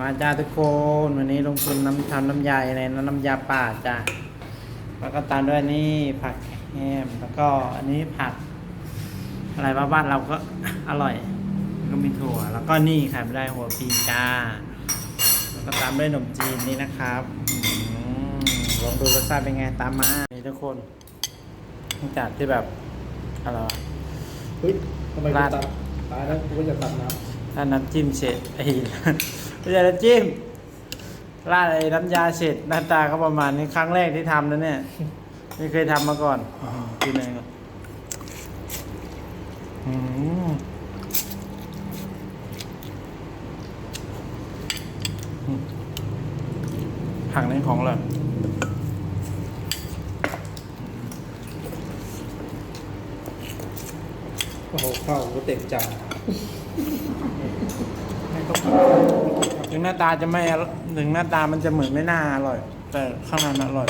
มาจ้าทุกคนวันนี้ลงทุนน้ำทำน้ำยาอะไรนะน้ำยาป่าจ้ะแล้วก็ตามด้วยนี่ผักแห้มแล้วก็อันนี้ผัก อะไรบ้าบ้านเราก็อร่อยแล้วก็มีถั่ว แล้วก็นี่ขายไม่ได้หัวปีจ้าแล้วก็ตามด้วยขนมจีนนี่นะครับอืมลองดูรสชาติเป็นไงตามมานี่ทุกคนหลังจากที่แบบอะไรวะเฮ้ยทำไมรากูดตัดตายแล้วกูก็จะตัดน้ ถ้าน้ำจิ้มเสร็จไอ้ไม่ใช่น้ำจิ้มราดไอ้น้ำยาเสร็จหน้าตาก็ประมาณนี้ครั้งแรกที่ทำนะเนี่ยไม่เคยทำมาก่อนคืออกินเองก่อนอืมผักในของเราำโอ้โหข้าวกูเต็มจาน ถึงหน้าตาจะไม่อร่อยถึงหน้าตามันจะเหมือนไม่น่าอร่อย แต่ข้างในมันอร่อย